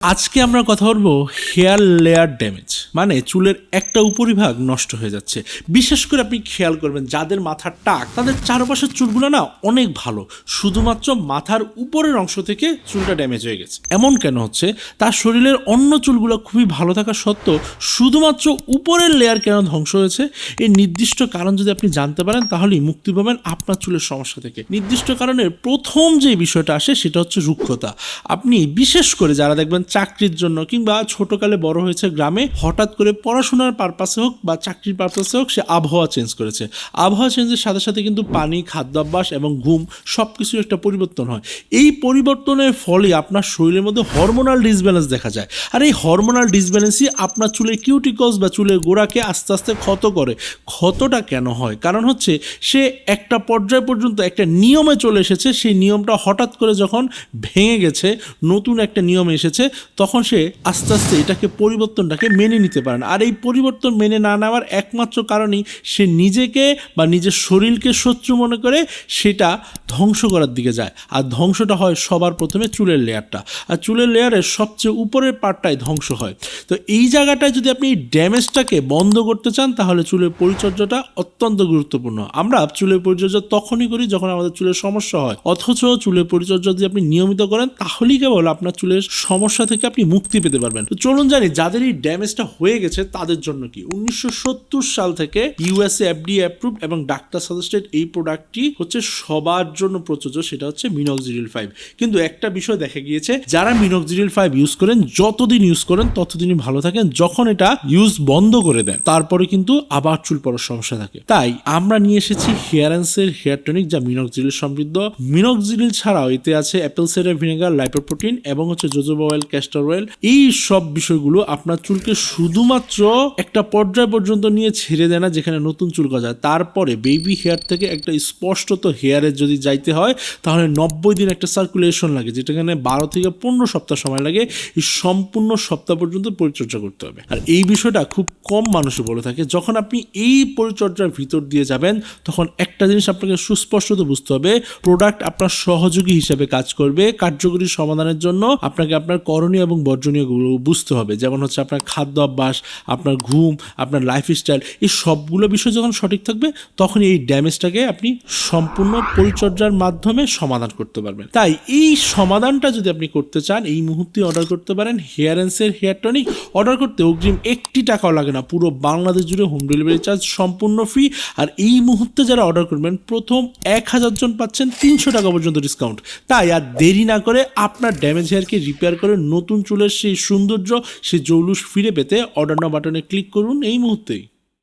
আজকে আমরা কথা বলব হেয়ার লেয়ার ড্যামেজ মানে চুলের একটা উপরিভাগ নষ্ট হয়ে যাচ্ছে। বিশেষ করে আপনি খেয়াল করবেন, যাদের মাথার টাক, তাদের চারপাশের চুলগুলো না অনেক ভালো, শুধুমাত্র মাথার উপরের অংশ থেকে চুলটা ড্যামেজ হয়ে গেছে। এমন কেন হচ্ছে? তার শরীরের অন্য চুলগুলো খুবই ভালো থাকা সত্ত্বেও শুধুমাত্র উপরের লেয়ার কেন ধ্বংস হয়েছে? এই নির্দিষ্ট কারণ যদি আপনি জানতে পারেন, তাহলেই মুক্তি পাবেন আপনার চুলের সমস্যা থেকে। নির্দিষ্ট কারণের প্রথম যে বিষয়টা আসে, সেটা হচ্ছে রুক্ষতা। আপনি বিশেষ করে যারা দেখবেন চাকরির জন্য কিংবা ছোটকালে বড় হয়েছে গ্রামে, হঠাৎ করে পড়াশোনার পারপাসে হোক বা চাকরির পারপাসে হোক সে আবহাওয়া চেঞ্জ করেছে। আবহাওয়া চেঞ্জের সাথে সাথে কিন্তু পানি, খাদ্যাভ্যাস এবং ঘুম সব কিছুর একটা পরিবর্তন হয়। এই পরিবর্তনের ফলে আপনার শরীরের মধ্যে হরমোনাল ডিসব্যালেন্স দেখা যায়। আর এই হরমোনাল ডিসব্যালেন্সই আপনার চুলের কিউটিকলস বা চুলের গোড়াকে আস্তে আস্তে ক্ষত করে। ক্ষতটা কেন হয়? কারণ হচ্ছে সে একটা পর্যায় পর্যন্ত একটা নিয়মে চলে এসেছে। সেই নিয়মটা হঠাৎ করে যখন ভেঙে গেছে, নতুন একটা নিয়ম এসেছে তখন সে আস্তে আস্তে এটাকে পরিবর্তনটাকে মেনে নিতে পারে না। আর এই পরিবর্তন মেনে না নেওয়ার একমাত্র কারণই সে নিজেকে বা নিজের শরীরকে শত্রু মনে করে সেটা ধ্বংস করার দিকে যায়। আর ধ্বংসটা হয় সবার প্রথমে চুলের লেয়ারটা। আর চুলের লেয়ারের সবচেয়ে উপরের পার্টটাই ধ্বংস হয়। তো এই জায়গাটায় যদি আপনি ড্যামেজটাকে বন্ধ করতে চান, তাহলে চুলের পরিচর্যাটা অত্যন্ত গুরুত্বপূর্ণ। আমরা চুলের পরিচর্যা তখনই করি যখন আমাদের চুলের সমস্যা হয়। অথচ চুলের পরিচর্যা যদি আপনি নিয়মিত করেন, তাহলেই কেবল আপনার চুলের সমস্যা থেকে আপনি মুক্তি পেতে পারবেন। তো চলুন জানি, যাদের এই ড্যামেজটা হয়ে গেছে, তাদের জন্য কি? উনিশশো সাল থেকে ইউএসএ এফডি অ্যাপ্রুভ এবং ডাক্তার সাজেস্টেড এই প্রোডাক্টটি হচ্ছে সবার জন্য প্রযোজ্য, সেটা হচ্ছে মিনক্সিডিল ফাইভ কিন্তু একটা বিষয় দেখা গিয়েছে, যারা মিনক্সিডিল ফাইভ ইউজ করেন, যতদিন ইউজ করেন, ততদিনই ভালো থাকেন, যখন এটা ইউজ বন্ধ করে দেন, তারপরে কিন্তু আবার চুল পড়ার সমস্যা থাকে। তাই আমরা নিয়ে এসেছি হেয়ারেন্সের হেয়ার টনিক যা মিনক্সিডিল সমৃদ্ধ। মিনক্সিডিল ছাড়াও এতে আছে অ্যাপেল সাইডার ভিনেগার লাইপোপ্রোটিন এবং হচ্ছে জোজোবা অয়েল ক্যাস্টর অয়েল এই সব বিষয়গুলো আপনার চুলকে শুধুমাত্র একটা পর্যায় পর্যন্ত নিয়ে ছেড়ে দেয় না, যেখানে নতুন চুল গজায়। তারপরে বেবি হেয়ার থেকে একটা স্পষ্টত হেয়ারে যদি যাইতে হয়, তাহলে নব্বই দিন একটা সার্কুলেশন লাগে, যেটা এখানে বারো থেকে পনেরো সপ্তাহ সময় লাগে। এই সম্পূর্ণ সপ্তাহ পর্যন্ত পরিচর্যা করতে হবে। আর এই বিষয়টা খুব কম মানুষই বলে থাকে, যখন আপনি এই পরিচর্যার ভিতর দিয়ে যাবেন, তখন একটা জিনিস আপনাকে সুস্পষ্টত বুঝতে হবে প্রোডাক্ট আপনার সহযোগী হিসেবে কাজ করবে, কার্যকরী সমাধানের জন্য আপনাকে আপনার করণীয় এবং বর্জনীয়গুলো বুঝতে হবে। যেমন হচ্ছে আপনার খাদ্য অভ্যাস, আপনার ঘুম, আপনার লাইফস্টাইল এই সবগুলো বিষয় যখন সঠিক থাকবে তখন এই ড্যামেজটাকে আপনি সম্পূর্ণ পরিচর্যার মাধ্যমে সমাধান করতে পারবেন। তাই এই সমাধানটা যদি আপনি করতে চান, এই মুহূর্তে অর্ডার করতে পারেন হেয়ার অ্যান্সের হেয়ার টনিক অর্ডার করতে অগ্রিম একটি টাকাও লাগে না, পুরো বাংলাদেশ জুড়ে হোম ডেলিভারি চার্জ সম্পূর্ণ ফ্রি আর এই মুহূর্তে যারা অর্ডার করবেন, প্রথম এক হাজার জন পাচ্ছেন তিনশো টাকা পর্যন্ত ডিসকাউন্ট তাই আর দেরি না করে আপনার ড্যামেজ হেয়ারকে রিপেয়ার করে চুলের সেই সৌন্দর্য সেই জৌলুস ফিরে পেতে অর্ডার বাটনে ক্লিক করুন এই মুহূর্তেই।